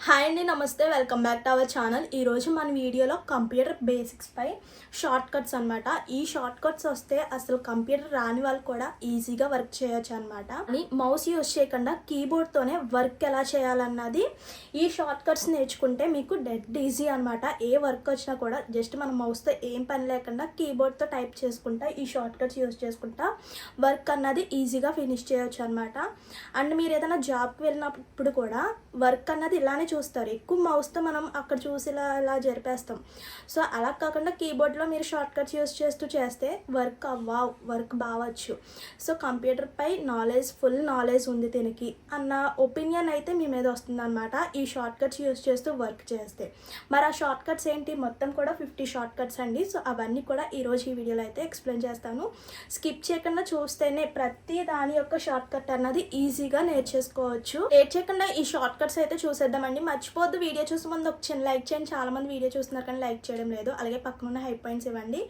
Hi అండి namaste. Welcome back to our channel ఈరోజు మన వీడియోలో కంప్యూటర్ బేసిక్స్ పై షార్ట్ కట్స్ అనమాట ఈ షార్ట్ కట్స్ వస్తే అసలు కంప్యూటర్ రాని వాళ్ళు కూడా ఈజీగా వర్క్ చేయొచ్చు అనమాట మౌస్ యూస్ చేయకుండా కీబోర్డ్తోనే వర్క్ ఎలా చేయాలన్నది ఈ షార్ట్ కట్స్ నేర్చుకుంటే మీకు డెడ్ ఈజీ అనమాట ఏ వర్క్ వచ్చినా కూడా జస్ట్ మన మౌస్తో ఏం పని లేకుండా కీబోర్డ్తో టైప్ చేసుకుంటా ఈ షార్ట్ కట్స్ యూస్ చేసుకుంటా వర్క్ అన్నది ఈజీగా ఫినిష్ చేయొచ్చు అనమాట అండ్ మీరు ఏదైనా జాబ్కి వెళ్ళినప్పుడు కూడా వర్క్ అన్నది ఇలానే చూస్తారు. ఎక్కువ మౌస్తో మనం అక్కడ చూసి ఇలా ఇలా జరిపేస్తాం. సో అలా కాకుండా కీబోర్డ్లో మీరు షార్ట్ కట్స్ యూస్ చేస్తూ చేస్తే వర్క్ అవ్వా వర్క్ బావచ్చు. సో కంప్యూటర్పై నాలెడ్జ్ ఫుల్ నాలెడ్జ్ ఉంది దీనికి. అన్న ఒపీనియన్ అయితే మీ మీద వస్తుందన్నమాట ఈ షార్ట్ కట్స్ యూస్ చేస్తూ వర్క్ చేస్తే. మరి ఆ షార్ట్ కట్స్ ఏంటి? మొత్తం కూడా ఫిఫ్టీ షార్ట్ కట్స్ అండి. సో అవన్నీ కూడా ఈరోజు ఈ వీడియోలో అయితే ఎక్స్ప్లెయిన్ చేస్తాను. స్కిప్ చేయకుండా చూస్తేనే ప్రతి దాని యొక్క షార్ట్ కట్ అన్నది ఈజీగా నేర్చేసుకోవచ్చు. నేర్చేయకుండా ఈ షార్ట్ కట్స్ అయితే చూసేద్దామండి. మర్చిపోద్దు వీడియో చూసే ముందు ఒక చిన్న లైక్ చేయండి. చాలామంది వీడియో చూస్తున్నారు కానీ లైక్ చేయడం లేదు. అలాగే పక్కన ఉన్న హై పాయింట్స్ ఇవ్వండి.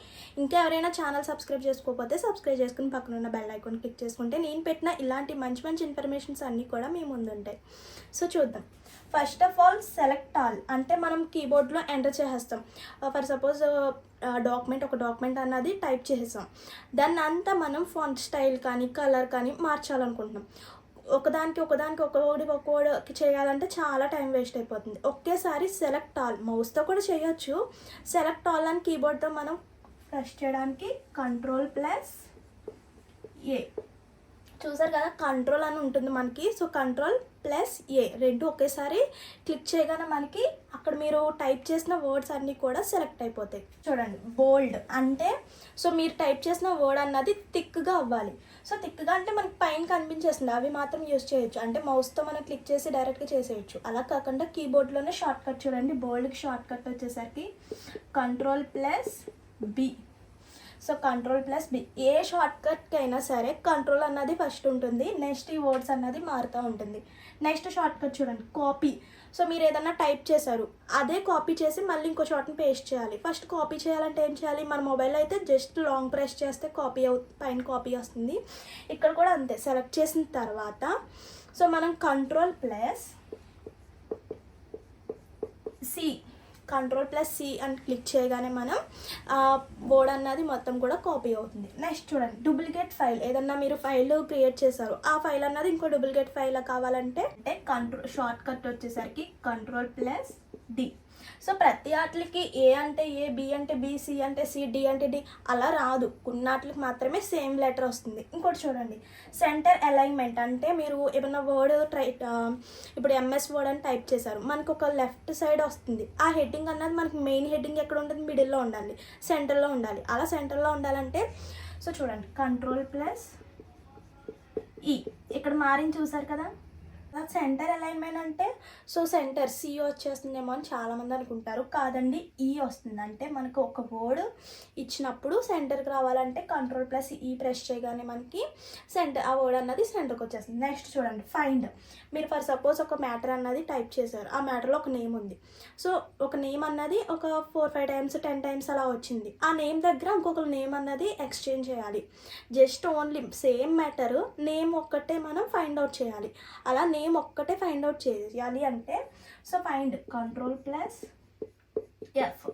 ఇంకా ఎవరైనా ఛానల్ సబ్స్క్రైబ్ చేసుకోకపోతే సబ్స్క్రైబ్ చేసుకుని పక్కన ఉన్న బెల్ ఐకాన్ క్లిక్ చేసుకుంటే నేను పెట్టిన ఇలాంటి మంచి మంచి ఇన్ఫర్మేషన్స్ అన్నీ కూడా మీ ముందు ఉంటాయి. సో చూద్దాం. First of all select all అంటే మనం కీబోర్డ్లో ఎంటర్ చేసేస్తాం. ఫర్ సపోజ్ డాక్యుమెంట్ ఒక డాక్యుమెంట్ అన్నది టైప్ చేసేసాం. దాన్ని అంతా మనం ఫాంట్ స్టైల్ కానీ కలర్ కానీ మార్చాలనుకుంటున్నాం. ఒకదానికి ఒకదానికి ఒకటి ఒక్కోడికి చేయాలంటే చాలా టైం వేస్ట్ అయిపోతుంది. ఒకేసారి సెలెక్ట్ ఆల్. మౌస్తో కూడా చేయొచ్చు. సెలెక్ట్ ఆల్ అని కీబోర్డ్తో మనం ప్రెస్ చేయడానికి కంట్రోల్ ప్లస్ ఏ. చూసారు కదా? కంట్రోల్ అని ఉంటుంది మనకి. So control plus A. రెండు ఒకేసారి క్లిక్ చేయగానే మనకి అక్కడ మీరు టైప్ చేసిన వర్డ్స్ అన్నీ కూడా సెలెక్ట్ అయిపోతాయి. చూడండి బోల్డ్ అంటే సో మీరు టైప్ చేసిన వర్డ్ అన్నది థిక్గా అవ్వాలి. సో థిక్గా అంటే మనకి పైన కనిపించేస్తుంది అవి మాత్రం యూస్ చేయొచ్చు. అంటే మౌస్తో మనం క్లిక్ చేసి డైరెక్ట్గా చేసేయచ్చు. అలా కాకుండా కీబోర్డ్లోనే షార్ట్ కట్ చూడండి బోల్డ్కి షార్ట్ కట్ వచ్చేసరికి control plus B so control plus B ఏ షార్ట్ కట్కి అయినా సరే కంట్రోల్ అన్నది ఫస్ట్ ఉంటుంది నెక్స్ట్ ఈ వర్డ్స్ అన్నది మారుతూ ఉంటుంది. నెక్స్ట్ షార్ట్ కట్ చూడండి కాపీ సో మీరు ఏదైనా టైప్ చేశారు అదే కాపీ చేసి మళ్ళీ ఇంకో షార్ట్ని పేస్ట్ చేయాలి. ఫస్ట్ కాపీ చేయాలంటే ఏం చేయాలి? మన మొబైల్ అయితే జస్ట్ లాంగ్ ప్రెస్ చేస్తే కాపీ అవు పైన కాపీ వస్తుంది. ఇక్కడ కూడా అంతే సెలెక్ట్ చేసిన తర్వాత సో మనం control plus C control plus C అని క్లిక్ చేయగానే మనం బోర్డ్ అన్నది మొత్తం కూడా కాపీ అవుతుంది. నెక్స్ట్ చూడండి డూప్లికేట్ ఫైల్ ఏదన్నా మీరు ఫైల్ క్రియేట్ చేశారు. ఆ ఫైల్ అన్నది ఇంకో డూప్లికేట్ ఫైల్ కావాలంటే అంటే కంట్రోల్ షార్ట్ కట్ వచ్చేసరికి కంట్రోల్ ప్లస్ డి సో ప్రతి ఆటలకి ఏ అంటే ఏ బి అంటే బి సి అంటే సి డి అంటే డి అలా రాదు. కొన్ని ఆటలకి మాత్రమే సేమ్ లెటర్ వస్తుంది. ఇంకోటి చూడండి. సెంటర్ అలైన్మెంట్ అంటే మీరు ఏమైనా వర్డ్ ట్రై ఇప్పుడు ఎంఎస్ వర్డ్ అని టైప్ చేశారు. మనకు ఒక లెఫ్ట్ సైడ్ వస్తుంది. ఆ హెడ్డింగ్ అన్నది మనకి మెయిన్ హెడ్డింగ్ ఎక్కడ ఉంటుంది? మిడిల్లో ఉండాలి. సెంటర్లో ఉండాలి. అలా సెంటర్లో ఉండాలంటే సో చూడండి. కంట్రోల్ ప్లస్ ఈ ఇక్కడ మారింది చూసారు కదా? సెంటర్ అలైన్మెంట్ అంటే సో సెంటర్ సి వచ్చేస్తుందేమో అని చాలామంది అనుకుంటారు. కాదండి ఈ వస్తుంది. అంటే మనకు ఒక వర్డ్ ఇచ్చినప్పుడు సెంటర్కి రావాలంటే కంట్రోల్ ప్లస్ ఈ ప్రెస్ చేయగానే మనకి సెంటర్ ఆ వర్డ్ అన్నది సెంటర్కి వచ్చేస్తుంది. నెక్స్ట్ చూడండి ఫైండ్ మీరు ఫర్ సపోజ్ ఒక మ్యాటర్ అన్నది టైప్ చేశారు. ఆ మ్యాటర్లో ఒక నేమ్ ఉంది. సో ఒక నేమ్ అన్నది ఒక four five times ten times అలా వచ్చింది. ఆ నేమ్ దగ్గర ఇంకొక నేమ్ అన్నది ఎక్స్చేంజ్ చేయాలి. Just only same matter name ఒక్కటే మనం ఫైండ్ అవుట్ చేయాలి. అలా నేమ్ నేమ్ ఒక్కటే ఫైండ్ అవుట్ చేయాలి అంటే so find control plus F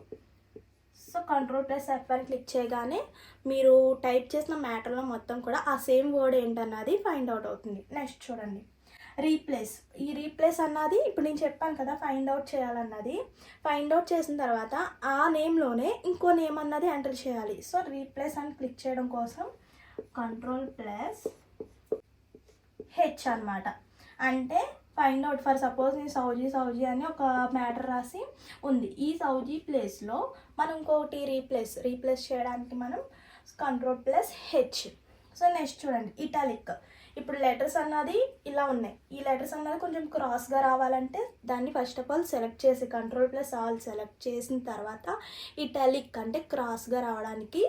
so control plus F అని క్లిక్ చేయగానే మీరు టైప్ చేసిన మ్యాటర్లో మొత్తం కూడా ఆ సేమ్ వర్డ్ ఏంటన్నది ఫైండ్ అవుట్ అవుతుంది. నెక్స్ట్ చూడండి. రీప్లేస్ ఈ రీప్లేస్ అన్నది ఇప్పుడు నేను చెప్పాను కదా ఫైండ్ అవుట్ చేయాలన్నది. ఫైండ్ అవుట్ చేసిన తర్వాత ఆ నేమ్లోనే ఇంకో నేమ్ అన్నది ఎంటర్ చేయాలి. సో రీప్లేస్ అని క్లిక్ చేయడం కోసం కంట్రోల్ ప్లస్ హెచ్ అనమాట అంటే ఫైండ్ అవుట్ ఫర్ సపోజ్ నేను సౌజీ సౌజీ అని ఒక మ్యాటర్ రాసి ఉంది. ఈ సౌజీ ప్లేస్లో మనం ఇంకొకటి రీప్లేస్ రీప్లేస్ చేయడానికి మనం control plus H so next చూడండి. ఇటాలిక్ ఇప్పుడు లెటర్స్ అన్నది ఇలా ఉన్నాయి. ఈ లెటర్స్ అన్నది కొంచెం క్రాస్గా రావాలంటే దాన్ని ఫస్ట్ ఆఫ్ ఆల్ సెలెక్ట్ చేసి కంట్రోల్ ప్లస్ ఆల్ సెలెక్ట్ చేసిన తర్వాత ఇటాలిక్ అంటే క్రాస్గా రావడానికి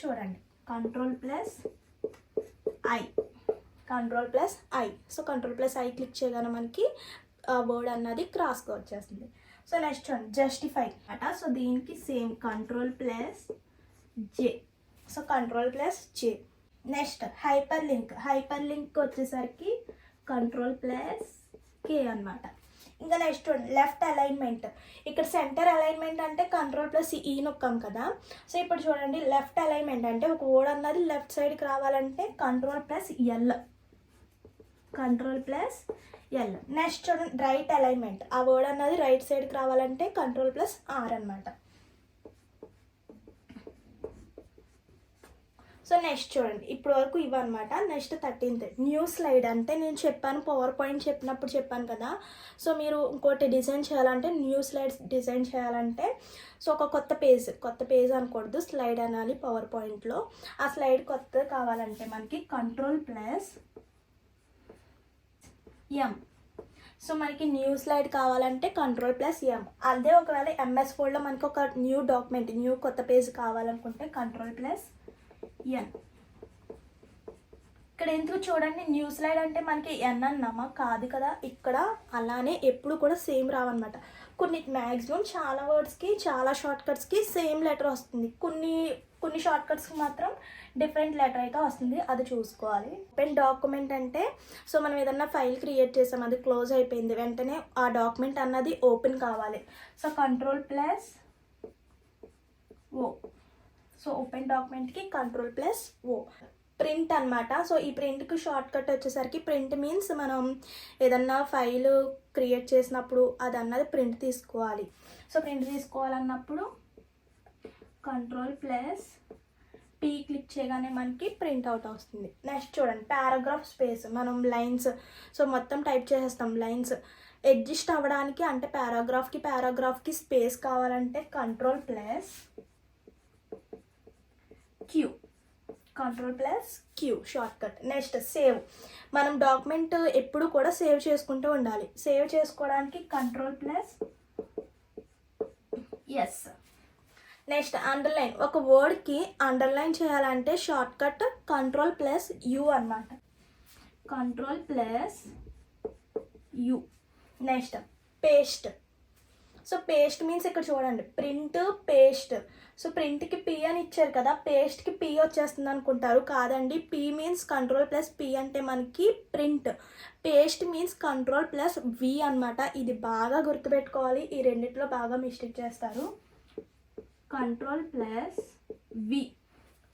చూడండి. Control plus I control plus I so control plus I click చేయగానే మనకి వర్డ్ అన్నది క్రాస్గా వచ్చేస్తుంది. సో నెక్స్ట్ వన్ జస్టిఫై అట సో దీనికి same control plus J so control plus J next hyper link hyper link వచ్చేసరికి కంట్రోల్ ప్లస్ కే అనమాట ఇంకా నెక్స్ట్ లెఫ్ట్ అలైన్మెంట్ ఇక్కడ సెంటర్ అలైన్మెంట్ అంటే కంట్రోల్ ప్లస్ ఈ నొక్కాం కదా. సో ఇప్పుడు చూడండి లెఫ్ట్ అలైన్మెంట్ అంటే ఒక ఓడ్ అన్నది లెఫ్ట్ సైడ్కి రావాలంటే control plus L control plus L next చూడండి రైట్ అలైన్మెంట్ ఆ వర్డ్ అన్నది రైట్ సైడ్కి రావాలంటే కంట్రోల్ ప్లస్ ఆర్ అనమాట సో నెక్స్ట్ చూడండి. ఇప్పటి వరకు ఇవన్నమాట. నెక్స్ట్ థర్టీన్త్ న్యూ స్లైడ్ అంటే నేను చెప్పాను పవర్ పాయింట్ చెప్పినప్పుడు చెప్పాను కదా. సో మీరు ఇంకోటి డిజైన్ చేయాలంటే న్యూ స్లైడ్స్ డిజైన్ చేయాలంటే సో ఒక కొత్త పేజ్ కొత్త పేజ్ అనకూడదు. స్లైడ్ అనాలి పవర్ పాయింట్లో ఆ స్లైడ్ కొత్త కావాలంటే మనకి కంట్రోల్ ప్లస్ ఎం సో మనకి న్యూ స్లైడ్ కావాలంటే కంట్రోల్ ప్లస్ ఎం అదే ఒకవేళ ఎంఎస్ ఫోల్డ్లో మనకి ఒక న్యూ డాక్యుమెంట్ న్యూ కొత్త పేజ్ కావాలనుకుంటే కంట్రోల్ ప్లస్ ఎన్ ఇక్కడ ఎందుకు చూడండి న్యూ స్లైడ్ అంటే మనకి ఎన్ అన్నామా? కాదు కదా. ఇక్కడ అలానే ఎప్పుడు కూడా సేమ్ రావన్నమాట. కొన్ని మ్యాక్సిమం చాలా వర్డ్స్కి చాలా షార్ట్ కట్స్కి సేమ్ లెటర్ వస్తుంది. కొన్ని కొన్ని షార్ట్ కట్స్కి మాత్రం డిఫరెంట్ లెటర్ అయితే వస్తుంది. అది చూసుకోవాలి. పెన్ డాక్యుమెంట్ అంటే సో మనం ఏదన్నా ఫైల్ క్రియేట్ చేసాం అది క్లోజ్ అయిపోయింది వెంటనే ఆ డాక్యుమెంట్ అన్నది ఓపెన్ కావాలి. So control plus O so open డాక్యుమెంట్కి control plus O print అనమాట సో ఈ ప్రింట్కి షార్ట్ కట్ వచ్చేసరికి ప్రింట్ మీన్స్ మనం ఏదన్నా ఫైల్ క్రియేట్ చేసినప్పుడు అది అన్నది ప్రింట్ తీసుకోవాలి. సో ప్రింట్ తీసుకోవాలన్నప్పుడు కంట్రోల్ ప్లస్ పీ క్లిక్ చేయగానే మనకి ప్రింట్ అవుట్ వస్తుంది. నెక్స్ట్ చూడండి పారాగ్రాఫ్ స్పేస్ మనం లైన్స్ సో మొత్తం టైప్ చేసేస్తాం లైన్స్ అడ్జస్ట్ అవ్వడానికి అంటే పారాగ్రాఫ్కి పారాగ్రాఫ్కి స్పేస్ కావాలంటే control plus Q control plus Q short cut next save మనం డాక్యుమెంట్ ఎప్పుడు కూడా సేవ్ చేసుకుంటూ ఉండాలి. సేవ్ చేసుకోవడానికి control plus S next underline ఒక వర్డ్కి అండర్లైన్ చేయాలంటే short cut control plus U అనమాట control plus U next paste so paste means ఇక్కడ చూడండి ప్రింట్ పేస్ట్. సో ప్రింట్కి పి అని ఇచ్చారు కదా పేస్ట్కి పి వచ్చేస్తుంది అనుకుంటారు. కాదండి P means control plus P అంటే మనకి print. Paste means control plus V అనమాట ఇది బాగా గుర్తుపెట్టుకోవాలి. ఈ రెండిట్లో బాగా మిస్టేక్ చేస్తారు కంట్రోల్ ప్లస్ వి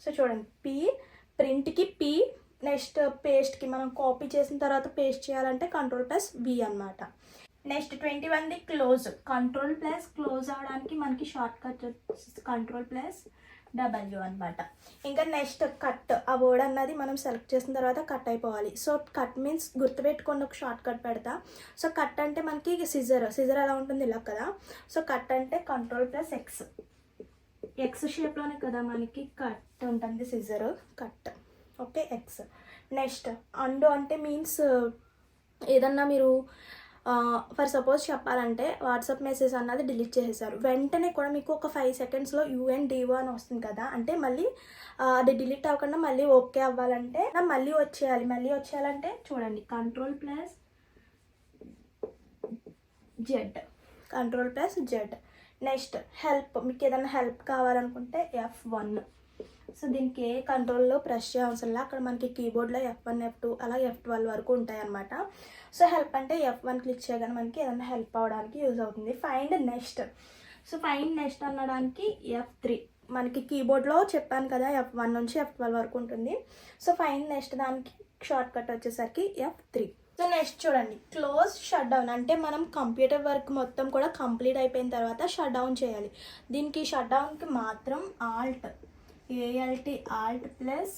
సో చూడండి పి ప్రింట్కి పి నెక్స్ట్ పేస్ట్కి మనం కాపీ చేసిన తర్వాత పేస్ట్ చేయాలంటే కంట్రోల్ ప్లస్ వి అనమాట నెక్స్ట్ ట్వంటీ వన్ది క్లోజ్. కంట్రోల్ ప్లస్ క్లోజ్ అవడానికి మనకి short cut control plus W అనమాట ఇంకా నెక్స్ట్ కట్ ఆ వర్డ్ అన్నది మనం సెలెక్ట్ చేసిన తర్వాత కట్ అయిపోవాలి. సో కట్ మీన్స్ గుర్తుపెట్టుకుని ఒక షార్ట్ కట్ పెడతా. సో కట్ అంటే మనకి సిజర్ సిజర్ ఎలా ఉంటుంది ఇలా కదా. సో కట్ అంటే కంట్రోల్ ప్లస్ ఎక్స్ ఎక్స్ షేప్లోనే కదా మనకి కట్ ఉంటుంది scissor cut okay X next and అంటే మీన్స్ ఏదన్నా మీరు ఫర్ సపోజ్ చెప్పాలంటే వాట్సాప్ మెసేజ్ అన్నది డిలీట్ చేసేసారు వెంటనే కూడా మీకు ఒక ఫైవ్ సెకండ్స్లో యూఎన్ డివో అని వస్తుంది కదా అంటే మళ్ళీ అది డిలీట్ అవ్వకుండా మళ్ళీ ఓకే అవ్వాలంటే మళ్ళీ వచ్చేయాలి. మళ్ళీ వచ్చేయాలంటే చూడండి control plus Z control plus Z next help మీకు ఏదైనా హెల్ప్ కావాలనుకుంటే ఎఫ్ వన్ సో దీనికి ఏ కంట్రోల్లో ప్రెస్ చేయవసరం అక్కడ మనకి కీబోర్డ్లో ఎఫ్ వన్ ఎఫ్ టూ అలా ఎఫ్ ట్వెల్వ్ వరకు ఉంటాయన్నమాట. సో హెల్ప్ అంటే ఎఫ్ వన్ క్లిక్ చేయగానే మనకి ఏదైనా హెల్ప్ అవ్వడానికి యూజ్ అవుతుంది. Find next so find next అనడానికి ఎఫ్ త్రీ మనకి కీబోర్డ్లో చెప్పాను కదా ఎఫ్ వన్ నుంచి ఎఫ్ ట్వెల్వ్ వరకు ఉంటుంది. సో ఫైండ్ నెక్స్ట్ దానికి షార్ట్ కట్ వచ్చేసరికి ఎఫ్ త్రీ సో నెక్స్ట్ చూడండి. క్లోజ్ షట్ డౌన్ అంటే మనం కంప్యూటర్ వర్క్ మొత్తం కూడా కంప్లీట్ అయిపోయిన తర్వాత షట్ డౌన్ చేయాలి. దీనికి షట్ డౌన్కి మాత్రం alt A L T alt plus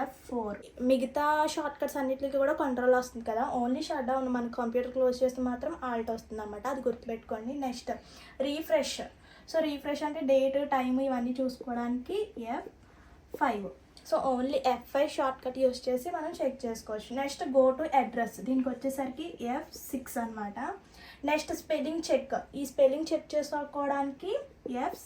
F four మిగతా షార్ట్ కట్స్ అన్నిటికి కూడా కంట్రోల్ వస్తుంది కదా. ఓన్లీ షట్ డౌన్ మన కంప్యూటర్ క్లోజ్ చేస్తే మాత్రం ఆల్ట్ వస్తుంది అనమాట అది గుర్తుపెట్టుకోండి. నెక్స్ట్ రీఫ్రెష్ సో రీఫ్రెష్ అంటే డేట్ టైం ఇవన్నీ చూసుకోవడానికి F five so only F five short cut use చేసి మనం చెక్ చేసుకోవచ్చు. నెక్స్ట్ గో టు అడ్రస్ దీనికి వచ్చేసరికి ఎఫ్ సిక్స్ అనమాట నెక్స్ట్ స్పెల్లింగ్ చెక్ ఈ స్పెల్లింగ్ చెక్ చేసుకోవడానికి ఎఫ్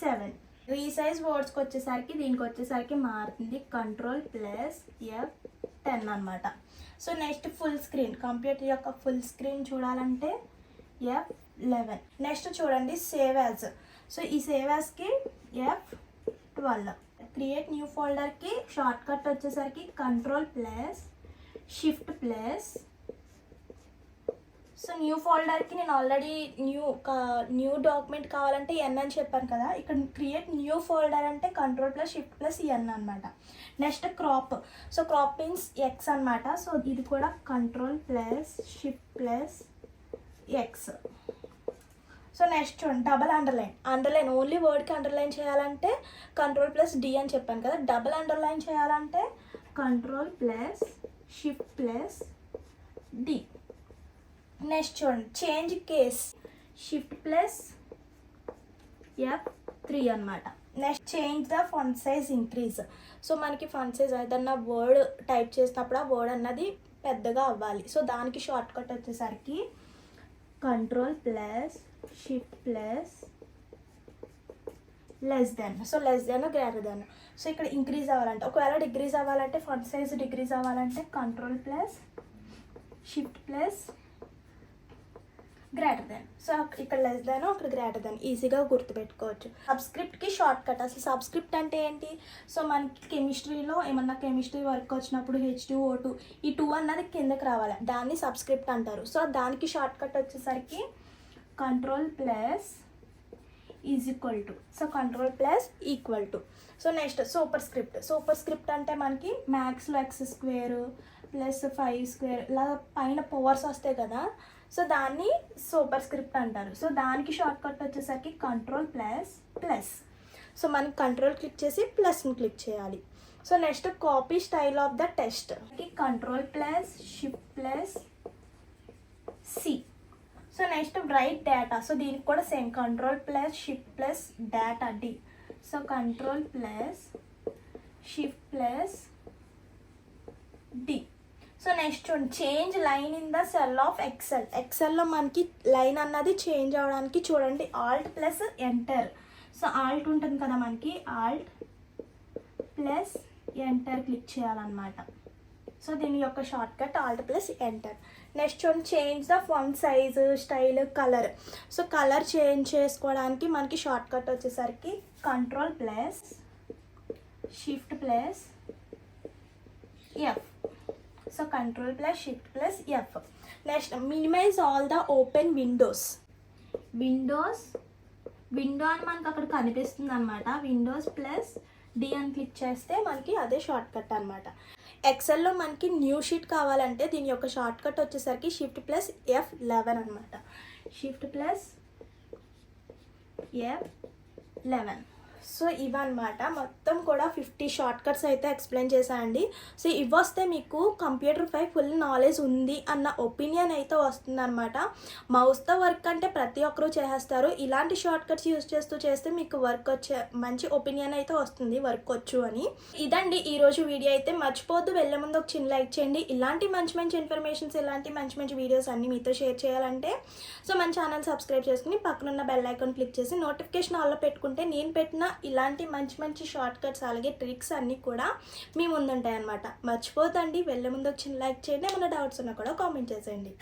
సెవెన్ రీసైజ్ వర్డ్స్కి వచ్చేసరికి దీనికి వచ్చేసరికి మారుతుంది. కంట్రోల్ ప్లస్ ఎఫ్ టెన్ అనమాట so next full screen computer యొక్క ఫుల్ స్క్రీన్ చూడాలంటే ఎఫ్ లెవెన్ నెక్స్ట్ చూడండి సేవ్ యాజ్ సో ఈ సేవ్ యాజ్కి ఎఫ్ ట్వెల్వ్ క్రియేట్ న్యూ ఫోల్డర్కి షార్ట్ కట్ వచ్చేసరికి control plus shift plus so new ఫోల్డర్కి నేను ఆల్రెడీ న్యూ న్యూ డాక్యుమెంట్ కావాలంటే ఎన్ అని చెప్పాను కదా. ఇక్కడ క్రియేట్ న్యూ ఫోల్డర్ అంటే control plus shift plus N అనమాట next crop so crop means X అనమాట సో ఇది కూడా control plus shift plus X so next చూడండి. డబల్ అండర్లైన్ అండర్లైన్ ఓన్లీ వర్డ్కి అండర్లైన్ చేయాలంటే కంట్రోల్ ప్లస్ డి అని చెప్పాను కదా. డబల్ అండర్లైన్ చేయాలంటే control plus shift plus D next చూడండి. Change case shift plus F three అనమాట next change the font size increase so మనకి ఫండ్ సైజ్ ఏదన్నా వర్డ్ టైప్ చేసినప్పుడు ఆ వర్డ్ అన్నది పెద్దగా అవ్వాలి. సో దానికి షార్ట్ కట్ వచ్చేసరికి control plus shift plus less than so less than greater than so ఇక్కడ ఇంక్రీజ్ అవ్వాలంటే. ఒకవేళ డిగ్రీస్ అవ్వాలంటే ఫండ్ సైజ్ డిగ్రీస్ అవ్వాలంటే control plus shift plus greater than so ఇక్కడ లెస్ దాన్ అక్కడ గ్రేటర్ దెన్ ఈజీగా గుర్తుపెట్టుకోవచ్చు. సబ్స్క్రిప్ట్కి షార్ట్ కట్ అసలు సబ్స్క్రిప్ట్ అంటే ఏంటి? సో మనకి కెమిస్ట్రీలో ఏమన్నా కెమిస్ట్రీ వర్క్ వచ్చినప్పుడు హెచ్ టూ ఓ టూ ఈ టూ అన్నది కిందకి రావాలి. దాన్ని సబ్స్క్రిప్ట్ అంటారు. సో దానికి షార్ట్ కట్ వచ్చేసరికి control plus is equal to so control plus equal to so next superscript superscript అంటే మనకి మ్యాథ్స్లో X square plus five square ఇలా పైన పవర్స్ వస్తాయి కదా. సో దాన్ని సూపర్ స్క్రిప్ట్ అంటారు. సో దానికి షార్ట్ కట్ వచ్చేసరికి కంట్రోల్ ప్లస్ ప్లస్ సో మనం కంట్రోల్ క్లిక్ చేసి ప్లస్ని క్లిక్ చేయాలి. So next copy style of the text control plus shift plus C so next write data so దీనికి కూడా same control plus shift plus data D so control plus shift plus D so next చూడండి change line in the cell of Excel ఎక్సెల్లో మనకి line అన్నది change అవడానికి చూడండి alt plus enter so alt ఉంటుంది కదా మనకి ఆల్ట్ ప్లస్ ఎంటర్ క్లిక్ చేయాలన్నమాట. So దీని యొక్క short cut alt plus enter next చూడండి change the font size style colour so colour change చేసుకోవడానికి మనకి షార్ట్ కట్ వచ్చేసరికి control plus shift plus F so control plus shift plus F next minimize all the open windows windows window అని మనకు అక్కడ కనిపిస్తుంది అనమాట Windows plus D అని click చేస్తే మనకి అదే షార్ట్ కట్ అనమాట ఎక్సెల్లో మనకి న్యూ షీట్ కావాలంటే దీని యొక్క షార్ట్ కట్ వచ్చేసరికి షిఫ్ట్ ప్లస్ ఎఫ్ లెవెన్ అనమాట shift plus F eleven so ఇవన్నమాట. మొత్తం కూడా ఫిఫ్టీ షార్ట్ కట్స్ అయితే ఎక్స్ప్లెయిన్ చేశానండి సో ఇవి మీకు కంప్యూటర్పై ఫుల్ నాలెడ్జ్ ఉంది అన్న ఒపీనియన్ అయితే వస్తుందన్నమాట. మౌస్తో వర్క్ అంటే ప్రతి ఒక్కరూ చేసేస్తారు. ఇలాంటి షార్ట్ కట్స్ యూస్ చేస్తూ చేస్తే మీకు వర్క్ వచ్చే మంచి ఒపీనియన్ అయితే వస్తుంది. వర్క్ వచ్చు అని. ఇదండి ఈరోజు వీడియో అయితే. మర్చిపోద్దు వెళ్ళే ముందు ఒక చిన్న లైక్ చేయండి. ఇలాంటి మంచి మంచి ఇన్ఫర్మేషన్స్ ఇలాంటి మంచి మంచి వీడియోస్ అన్ని మీతో షేర్ చేయాలంటే సో మన ఛానల్ సబ్స్క్రైబ్ చేసుకుని పక్కనున్న బెల్ ఐకాన్ క్లిక్ చేసి నోటిఫికేషన్ ఆల్లో పెట్టుకుంటే నేను పెట్టిన ఇలాంటి మంచి మంచి షార్ట్ కట్స్ అలాగే ట్రిక్స్ అన్నీ కూడా మీ ముందుంటాయి అనమాట మర్చిపోతండి వెళ్ళే ముందు వచ్చిన లైక్ చేయండి. ఏమైనా డౌట్స్ ఉన్నా కూడా కామెంట్ చేసేయండి.